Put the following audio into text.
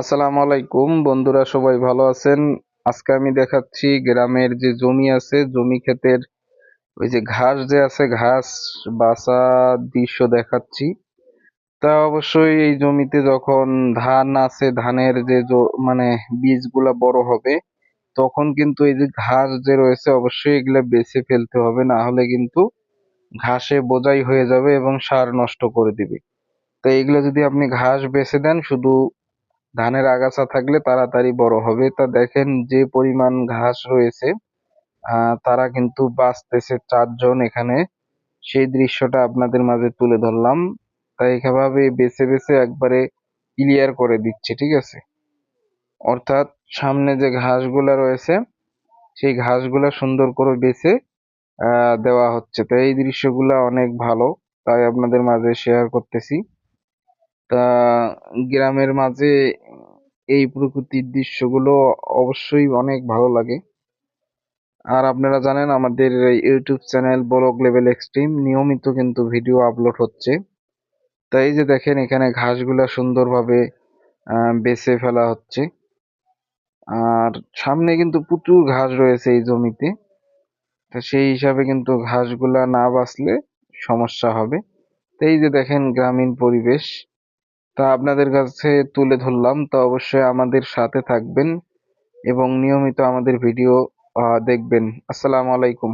আসসালামু আলাইকুম, বন্ধুরা সবাই ভালো আছেন? আজকে আমি দেখাচ্ছি গ্রামের যে জমি আছে, জমি ক্ষেতের ওই যে ঘাস যে আছে, ঘাস বাসা দৃশ্য দেখাচ্ছি। তা অবশ্যই এই জমিতে যখন ধান আছে, ধানের যে মানে বীজগুলা বড় হবে, তখন কিন্তু এই যে ঘাস যে রয়েছে, অবশ্যই এগুলা বেছে ফেলতে হবে, না হলে কিন্তু ঘাসে বোঝাই হয়ে যাবে এবং সার নষ্ট করে দিবে। তো এইগুলো যদি আপনি ঘাস বেছে দেন, শুধু ধানের আগাছা থাকলে তাড়াতাড়ি বড় হবে। তা দেখেন যে পরিমাণ ঘাস রয়েছে আহ, তারা কিন্তু বাঁচতেছে চারজন এখানে। সেই দৃশ্যটা আপনাদের মাঝে তুলে ধরলাম। তাই এভাবে বেছে বেছে একবারে ক্লিয়ার করে দিচ্ছে ঠিক আছে? অর্থাৎ সামনে যে ঘাসগুলা রয়েছে সেই ঘাসগুলা সুন্দর করে বেছে দেওয়া হচ্ছে। তো এই দৃশ্যগুলা অনেক ভালো তাই আপনাদের মাঝে শেয়ার করতেছি। তা গ্রামের মাঝে এই প্রকৃতির দৃশ্যগুলো অবশ্যই অনেক ভালো লাগে। আর আপনারা জানেন আমাদের YouTube channel blog level extreme নিয়মিত কিন্তু ভিডিও আপলোড হচ্ছে। তাই এই যে দেখেন এখানে ঘাসগুলা সুন্দরভাবে বেছে ফেলা হচ্ছে। আর সামনে কিন্তু প্রচুর ঘাস রয়েছে এই জমিতে। তো সেই হিসাবে কিন্তু ঘাসগুলা না বাঁচলে সমস্যা হবে। তো এই যে দেখেন গ্রামীণ পরিবেশ। তা আপনাদের কাছে তুলে ধরলাম। তো অবশ্যই আমাদের সাথে থাকবেন এবং নিয়মিত আমাদের ভিডিও দেখবেন। আসসালামু আলাইকুম।